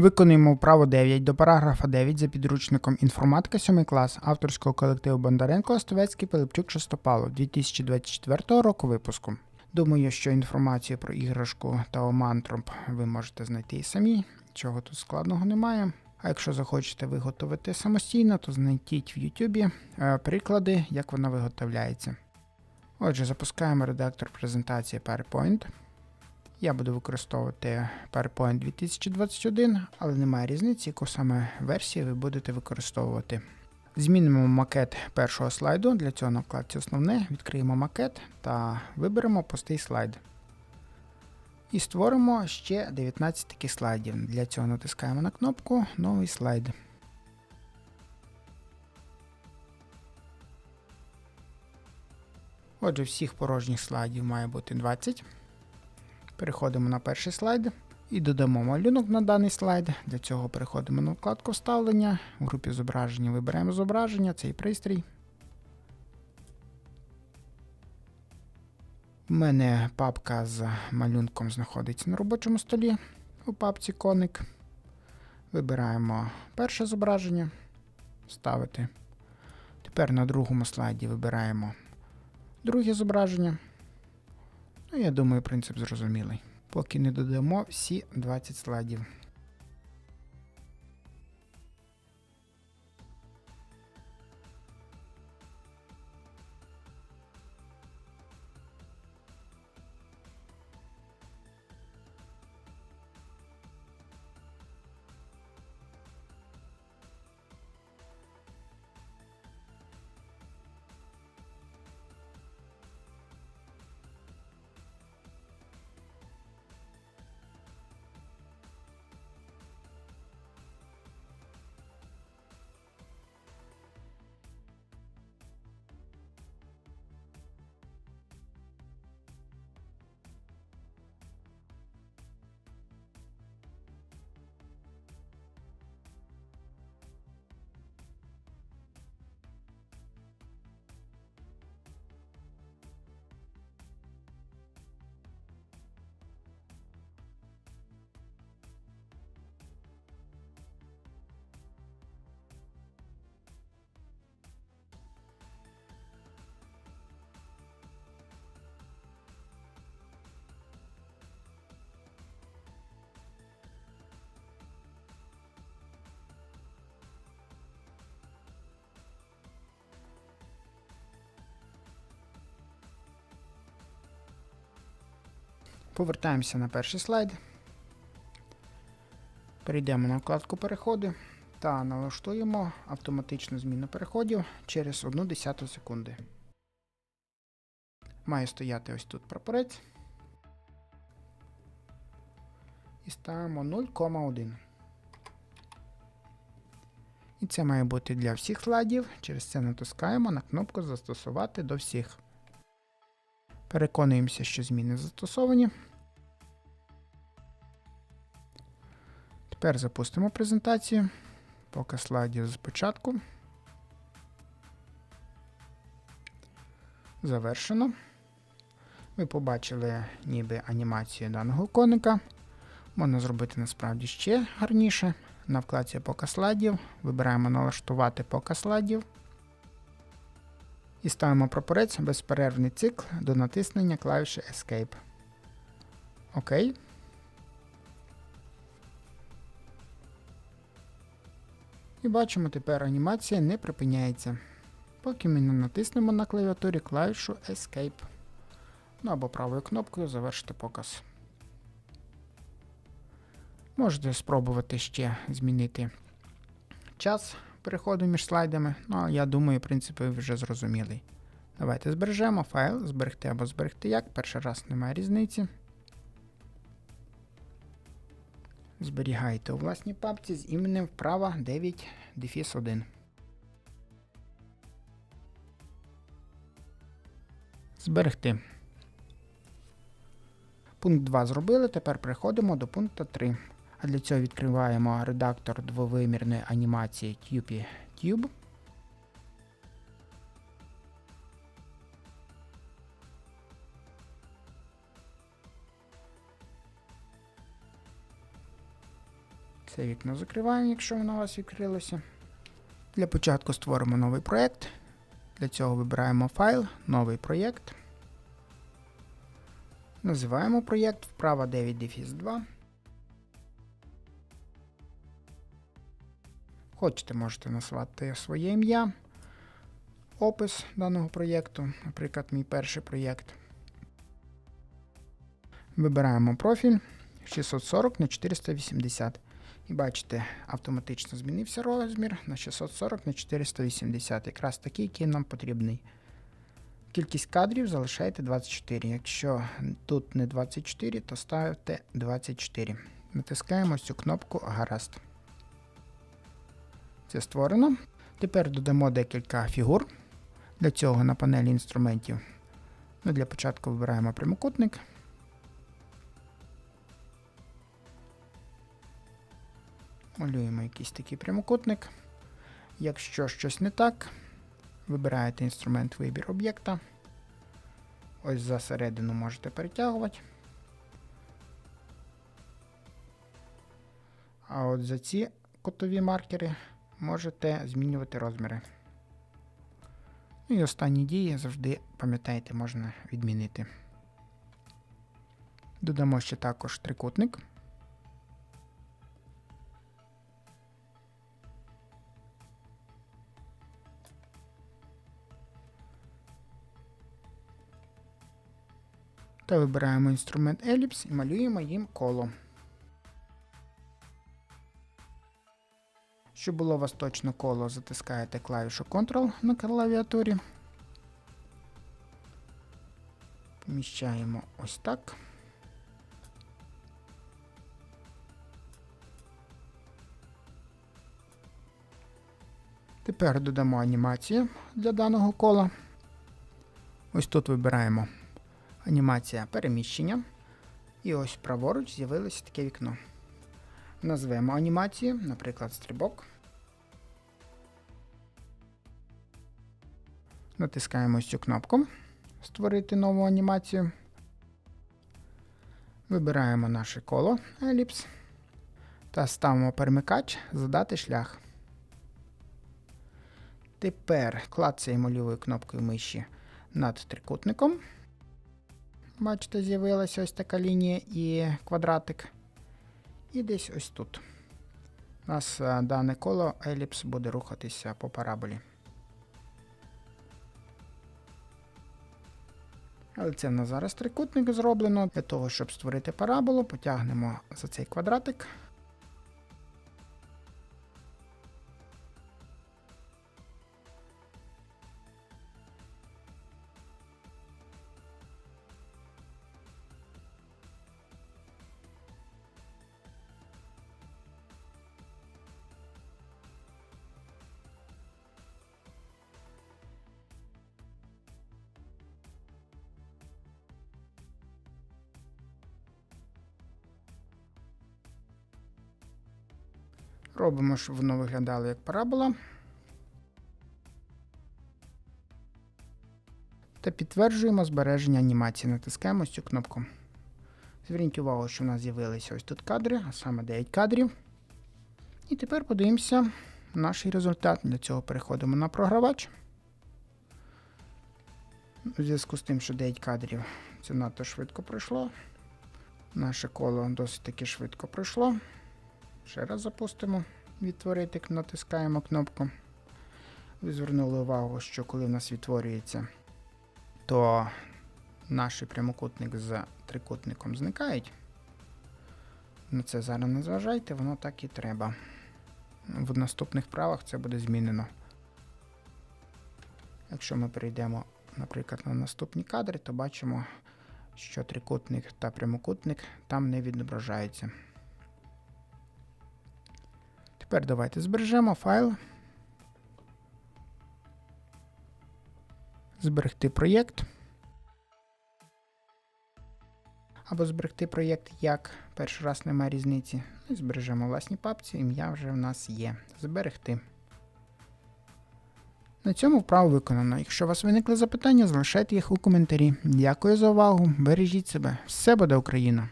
Виконуємо вправо 9 до параграфа 9 за підручником інформатика 7 клас авторського колективу Бондаренко Остовецький Пилипчук Шестопало 2024 року випуску. Думаю, що інформацію про іграшку та омантроп ви можете знайти і самі, чого тут складного немає. А якщо захочете виготовити самостійно, то знайдіть в YouTube е, приклади, як вона виготовляється. Отже, запускаємо редактор презентації PowerPoint. Я буду використовувати PowerPoint 2021, але немає різниці, яку саме версію ви будете використовувати. Змінимо макет першого слайду. Для цього на вкладці основне відкриємо макет та виберемо пустий слайд. І створимо ще 19 таких слайдів. Для цього натискаємо на кнопку Новий слайд. Отже, всіх порожніх слайдів має бути 20. Переходимо на перший слайд і додамо малюнок на даний слайд. Для цього переходимо на вкладку вставлення. В групі зображення виберемо зображення, цей пристрій. У мене папка з малюнком знаходиться на робочому столі у папці коник. Вибираємо перше зображення. Ставити. Тепер на другому слайді вибираємо друге зображення. Ну, я думаю, принцип зрозумілий. Поки не додамо всі 20 слайдів. Повертаємося на перший слайд. Перейдемо на вкладку переходи та налаштуємо автоматичну зміну переходів через 1 десяту секунди. Має стояти ось тут прапорець. І ставимо 0,1. І це має бути для всіх слайдів. Через це натискаємо на кнопку Застосувати до всіх. Переконуємося, що зміни застосовані. Тепер запустимо презентацію. Поки слайдів спочатку. Завершено. Ви побачили ніби анімацію даного коника. Можна зробити насправді ще гарніше. На вкладці показ слайдів. Вибираємо налаштувати показ слайдів. І ставимо прапорець безперервний цикл до натиснення клавіші Escape. Окей. І бачимо, тепер анімація не припиняється. Поки ми не натиснемо на клавіатурі клавішу Escape. Ну або правою кнопкою завершити показ. Можете спробувати ще змінити час переходу між слайдами, ну я думаю, принцип ви вже зрозумілий. Давайте збережемо файл, зберегти або зберегти як. Перший раз немає різниці. Зберігайте у власній папці з іменем вправа 9 дефіс 1. Зберегти. Пункт 2 зробили. Тепер переходимо до пункту 3. А для цього відкриваємо редактор двовимірної анімації Tube Це вікно закриваємо, якщо воно у вас відкрилося. Для початку створимо новий проєкт. Для цього вибираємо файл, новий проєкт. Називаємо проєкт вправа 9 дефіс 2. Хочете, можете назвати своє ім'я, опис даного проєкту, наприклад, мій перший проєкт. Вибираємо профіль 640 на 480. І бачите, автоматично змінився розмір на 640 на 480, якраз такий, який нам потрібний. Кількість кадрів залишаєте 24. Якщо тут не 24, то ставите 24. Натискаємо цю кнопку Гаразд. Це створено. Тепер додамо декілька фігур. Для цього на панелі інструментів. Ну, Для початку вибираємо прямокутник. Малюємо якийсь такий прямокутник. Якщо щось не так, вибираєте інструмент вибір об'єкта. Ось за середину можете перетягувати. А от за ці котові маркери можете змінювати розміри. Ну і останні дії завжди, пам'ятайте, можна відмінити. Додамо ще також трикутник. Та вибираємо інструмент еліпс і малюємо їм коло. Щоб було у вас точно коло, затискаєте клавішу Ctrl на клавіатурі. Поміщаємо ось так. Тепер додамо анімацію для даного кола. Ось тут вибираємо анімація переміщення. І ось праворуч з'явилося таке вікно. Назвемо анімацію, наприклад, стрибок. Натискаємо цю кнопку Створити нову анімацію. Вибираємо наше коло еліпс та ставимо перемикач Задати шлях. Тепер клацаємо лівою кнопкою миші над трикутником. Бачите, з'явилася ось така лінія і квадратик. І десь ось тут. У нас дане коло еліпс буде рухатися по параболі. Але це в нас зараз трикутник зроблено. Для того, щоб створити параболу, потягнемо за цей квадратик. Робимо, щоб воно виглядало як парабола. Та підтверджуємо збереження анімації. Натискаємо цю кнопку. Зверніть увагу, що в нас з'явилися ось тут кадри, а саме 9 кадрів. І тепер подивимося наш результат. Для цього переходимо на програвач. У зв'язку з тим, що 9 кадрів це надто швидко пройшло. Наше коло досить таки швидко пройшло. Ще раз запустимо, відтворити, натискаємо кнопку. Ви звернули увагу, що коли в нас відтворюється, то наш прямокутник з трикутником зникають. На це зараз не зважайте, воно так і треба. В наступних правах це буде змінено. Якщо ми перейдемо, наприклад, на наступні кадри, то бачимо, що трикутник та прямокутник там не відображаються. Тепер давайте збережемо файл. Зберегти проєкт. Або зберегти проєкт як перший раз немає різниці. І збережемо власні папці, ім'я вже в нас є. Зберегти. На цьому вправо виконано. Якщо у вас виникли запитання, залишайте їх у коментарі. Дякую за увагу. Бережіть себе. Все буде Україна!